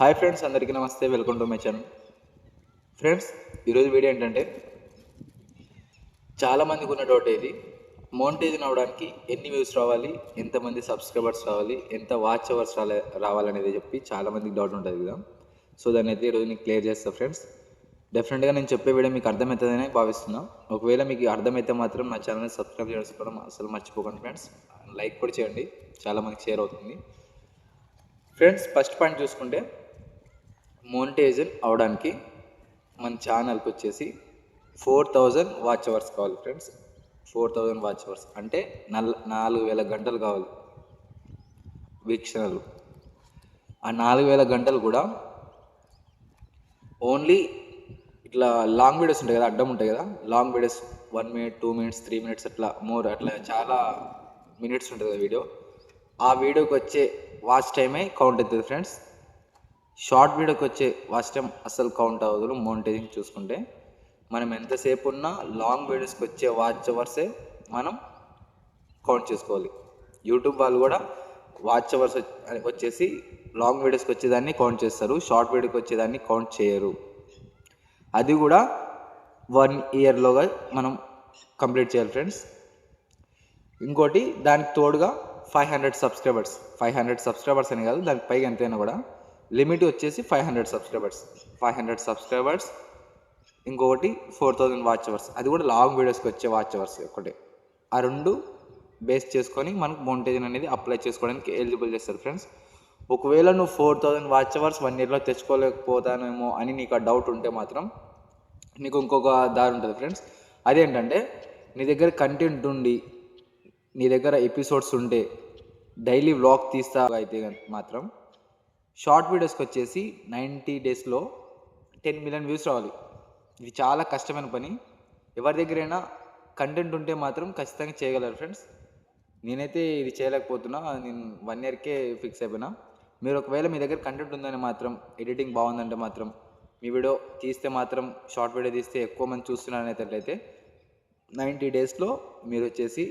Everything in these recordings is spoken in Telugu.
హాయ్ ఫ్రెండ్స్ అందరికీ నమస్తే. Welcome to my channel friends ఈరోజు వీడియో ఏంటంటే చాలామందికి ఉన్న డౌట్ ఇది మోనిటైజన్ అవ్వడానికి ఎన్ని వ్యూస్ రావాలి? ఎంతమంది సబ్స్క్రైబర్స్ రావాలి? ఎంత వాచ్ అవర్స్ రాలే రావాలనేది చెప్పి చాలామందికి డౌట్ ఉంటుంది కదా. సో దాన్ని అయితే ఈరోజు నేను క్లియర్ చేస్తాను ఫ్రెండ్స్. డెఫినెట్గా నేను చెప్పే వీడియో మీకు అర్థమవుతుందని భావిస్తున్నాను ఒకవేళ మీకు అర్థమైతే మాత్రం నా ఛానల్ని సబ్స్క్రైబ్ చేసుకోవడం అసలు మర్చిపోకండి ఫ్రెండ్స్. లైక్ కూడా చేయండి. చాలామందికి షేర్ అవుతుంది. ఫ్రెండ్స్ ఫస్ట్ పాయింట్ చూసుకుంటే మోనిటైజన్ అవడానికి మన ఛానల్కి వచ్చేసి ఫోర్ థౌజండ్ వాచ్ అవర్స్ కావాలి friends four thousand watch hours అంటే నల్ నాలుగు వేల గంటలు కావాలి వీక్షణలు. ఆ నాలుగు వేల గంటలు కూడా ఓన్లీ ఇట్లా లాంగ్ వీడియోస్ ఉంటాయి కదా అడ్డం ఉంటాయి కదా. Long videos one minute two minutes three minutes అట్లా మోర్ అట్లా చాలా మినిట్స్ ఉంటుంది కదా వీడియో ఆ వీడియోకి వచ్చే వాచ్ టైమే కౌంట్ అవుతుంది ఫ్రెండ్స్ షార్ట్ వీడియోకి వచ్చే వాచ్ టైం అస్సలు కౌంట్ అవ్వదు. మోనిటైజింగ్ చూసుకుంటే మనం ఎంతసేపు ఉన్నా లాంగ్ వీడియోస్కి వచ్చే వాచ్ అవర్సే మనం కౌంట్ చేసుకోవాలి. యూట్యూబ్ వాళ్ళు కూడా వాచ్ అవర్స్ వచ్చేసి లాంగ్ వీడియోస్కి వచ్చేదాన్ని కౌంట్ చేస్తారు. షార్ట్ వీడియోకి వచ్చేదాన్ని కౌంట్ చేయరు. అది కూడా వన్ ఇయర్లోగా మనం కంప్లీట్ చేయాలి ఫ్రెండ్స్ ఇంకోటి దానికి తోడుగా five hundred subscribers five hundred subscribers అని కాదు దానికి పైగా ఎంతైనా కూడా లిమిట్ వచ్చేసి five hundred subscribers. Five hundred subscribers ఇంకొకటి ఫోర్ థౌజండ్ వాచ్ అవర్స్. అది కూడా లాంగ్ వీడియోస్కి వచ్చే వాచ్ అవర్స్ ఒకటి. ఆ రెండు బేస్ చేసుకొని మనకు మౌంటేజన్ అనేది అప్లై చేసుకోవడానికి ఎలిజిబుల్ చేస్తారు ఫ్రెండ్స్ ఒకవేళ నువ్వు four thousand watch hours one ఇయర్లో తెచ్చుకోలేకపోతానేమో అని నీకు ఆ డౌట్ ఉంటే మాత్రం నీకు ఇంకొక దారి ఉంటుంది ఫ్రెండ్స్ అదేంటంటే నీ దగ్గర కంటెంట్ ఉండి నీ దగ్గర ఎపిసోడ్స్ ఉంటే డైలీ వ్లాగ్ తీస్తా అయితే మాత్రం షార్ట్ వీడియోస్కి వచ్చేసి నైంటీ డేస్లో టెన్ మిలియన్ వ్యూస్ రావాలి. ఇది చాలా కష్టమైన పని. ఎవరి దగ్గరైనా కంటెంట్ ఉంటే మాత్రం ఖచ్చితంగా చేయగలరు ఫ్రెండ్స్. నేనైతే ఇది చేయలేకపోతున్నా. నేను వన్ ఇయర్కే ఫిక్స్ అయిపోయినా. మీరు ఒకవేళ మీ దగ్గర కంటెంట్ ఉందని మాత్రం ఎడిటింగ్ బాగుందంటే మాత్రం మీ వీడియో తీస్తే మాత్రం షార్ట్ వీడియో తీస్తే ఎక్కువ మంది చూస్తున్నారనేటట్లయితే నైంటీ డేస్లో మీరు వచ్చేసి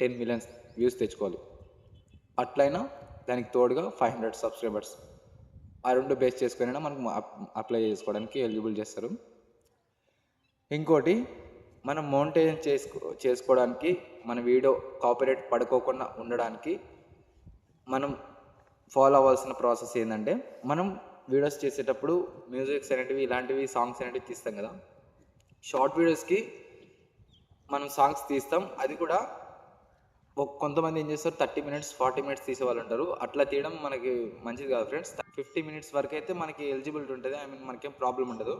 టెన్ మిలియన్స్ వ్యూస్ తెచ్చుకోవాలి. అట్లయినా దానికి తోడుగా ఫైవ్ హండ్రెడ్ సబ్స్క్రైబర్స్. ఆ రెండు బేస్ చేసుకుని మనకు అప్లై చేసుకోవడానికి ఎలిజిబుల్ చేస్తారు. ఇంకోటి మనం మౌంటైన్ చేసుకో చేసుకోవడానికి మన వీడియో కాపీరేట్ పడుకోకుండా ఉండడానికి మనం ఫాలో అవ్వాల్సిన ప్రాసెస్ ఏంటంటే మనం వీడియోస్ చేసేటప్పుడు మ్యూజిక్స్ అనేటివి ఇలాంటివి సాంగ్స్ అనేటివి తీస్తాం కదా. షార్ట్ వీడియోస్కి మనం సాంగ్స్ తీస్తాం. అది కూడా ఒక- కొంతమంది ఏం చేస్తారు థర్టీ మినిట్స్ ఫార్టీ మినిట్స్ తీసే వాళ్ళు ఉంటారు. అట్లా తీయడం మనకి మంచిది కాదు ఫ్రెండ్స్ ఫిఫ్టీ మినిట్స్ వరకు అయితే మనకి ఎలిజిబిలిటీ ఉంటుంది. ఐ మీన్ మనకేం ప్రాబ్లం ఉండదు.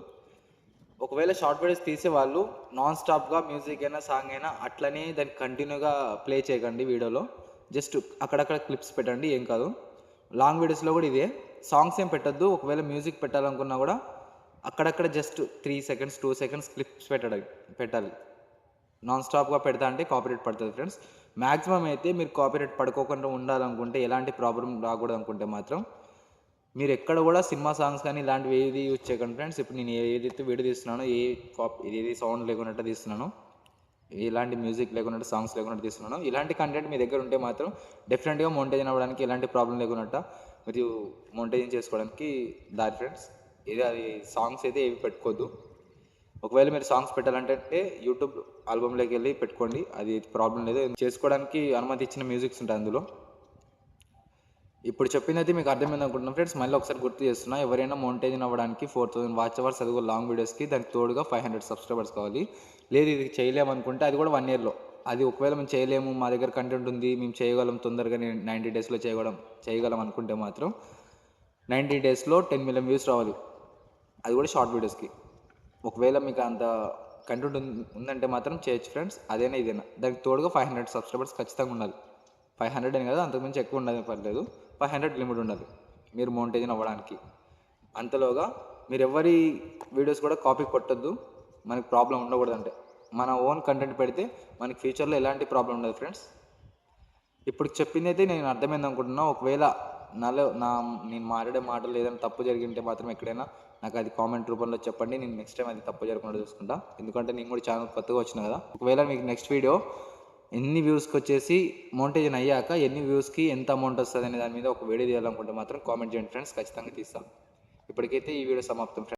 ఒకవేళ షార్ట్ వీడియోస్ తీసే వాళ్ళు నాన్ స్టాప్గా మ్యూజిక్ అయినా సాంగ్ అయినా అట్లనే దాన్ని కంటిన్యూగా ప్లే చేయకండి వీడియోలో. జస్ట్ అక్కడక్కడ క్లిప్స్ పెట్టండి ఏం కాదు. లాంగ్ వీడియోస్లో కూడా ఇదే. సాంగ్స్ ఏం పెట్టద్దు. ఒకవేళ మ్యూజిక్ పెట్టాలనుకున్నా కూడా అక్కడక్కడ just three seconds two seconds clips పెట్టడం పెట్టాలి. నాన్ స్టాప్గా పెడతా అంటే కాపీరేట్ పడుతుంది ఫ్రెండ్స్. మ్యాక్సిమం అయితే మీరు కాపీరేట్ పడుకోకుండా ఉండాలనుకుంటే ఎలాంటి ప్రాబ్లం రాకూడదు అనుకుంటే మాత్రం మీరు ఎక్కడ కూడా సినిమా సాంగ్స్ కానీ ఇలాంటివి ఏది యూజ్ చేయకండి ఫ్రెండ్స్. ఇప్పుడు నేను ఏదైతే వీడియో తీస్తున్నానో ఏ కాప్ ఏది సౌండ్ లేకున్నట్టు తీస్తున్నానో ఎలాంటి మ్యూజిక్ లేకున్నట్టు సాంగ్స్ లేకున్నట్టు తీస్తున్నాను ఇలాంటి కంటెంట్ మీ దగ్గర ఉంటే మాత్రం డెఫినెట్గా మౌంటైజన్ అవ్వడానికి ఎలాంటి ప్రాబ్లం లేకున్నట్ట మీరు మౌంటైజన్ చేసుకోవడానికి దారి ఫ్రెండ్స్. ఏది అది సాంగ్స్ అయితే ఏవి పెట్టుకోవద్దు. ఒకవేళ మీరు సాంగ్స్ పెట్టాలంటే యూట్యూబ్ ఆల్బమ్లోకి వెళ్ళి పెట్టుకోండి. అది ప్రాబ్లం లేదు. చేసుకోవడానికి అనుమతి ఇచ్చిన మ్యూజిక్స్ ఉంటాయి అందులో. ఇప్పుడు చెప్పింది మీకు అర్థమైంది అనుకుంటున్నాం ఫ్రెండ్స్. మళ్ళీ ఒకసారి గుర్తు చేస్తున్నా ఎవరైనా మౌంటైన్ అవ్వడానికి ఫోర్ థౌసండ్ వాచ్ అవర్స్ అది కూడా లాంగ్ వీడియోస్కి దానికి తోడుగా ఫైవ్ హండ్రెడ్ సబ్స్క్రైబర్స్ కావాలి. లేదు ఇది చేయలేము అనుకుంటే అది కూడా వన్ ఇయర్లో అది ఒకవేళ మేము చేయలేము మా దగ్గర కంటెంట్ ఉంది మేము చేయగలం తొందరగా నైంటీ డేస్లో చేయగలం చేయగలం అనుకుంటే మాత్రం నైంటీ డేస్లో టెన్ మిలియన్ వ్యూస్ రావాలి. అది కూడా షార్ట్ వీడియోస్కి ఒకవేళ మీకు అంత కంటెంట్ ఉందంటే మాత్రం చేయొచ్చు ఫ్రెండ్స్. అదేనా ఇదేనా. దానికి తోడుగా ఫైవ్ హండ్రెడ్ సబ్స్క్రైబర్స్ ఖచ్చితంగా ఉండాలి. ఫైవ్ హండ్రెడ్ అని కదా అంతకుమించి ఎక్కువ ఉండదు పర్లేదు. ఫైవ్ హండ్రెడ్ లిమిట్ ఉండదు మీరు మౌంటేజన్ అవ్వడానికి. అంతలోగా మీరు ఎవరి వీడియోస్ కూడా కాపీ కొట్టద్దు మనకి ప్రాబ్లం ఉండకూడదు అంటే మన ఓన్ కంటెంట్ పెడితే మనకి ఫ్యూచర్లో ఎలాంటి ప్రాబ్లం ఉండదు ఫ్రెండ్స్. ఇప్పుడు చెప్పింది అయితే నేను అర్థమైంది అనుకుంటున్నా ఒకవేళ నాలో నా నేను మాట్లాడే మాటలు ఏదైనా తప్పు జరిగింటే మాత్రం ఎక్కడైనా నాకు అది కామెంట్ రూపంలో చెప్పండి నేను నెక్స్ట్ టైం అది తప్పు జరగకుండా చూసుకుంటా. ఎందుకంటే నేను కూడా ఛానల్ కొత్తగా వచ్చిన కదా. ఒకవేళ మీకు నెక్స్ట్ వీడియో ఎన్ని వ్యూస్కి వచ్చేసి మౌంటేజన్ అయ్యాక ఎన్ని వ్యూస్కి ఎంత అమౌంట్ వస్తుంది అనే దాని మీద ఒక వీడియో తీయాలనుకుంటే మాత్రం కామెంట్ చేయండి ఫ్రెండ్స్ ఖచ్చితంగా తీస్తాం. ఇప్పటికైతే ఈ వీడియో సమాప్తం. ఫ్రెండ్స్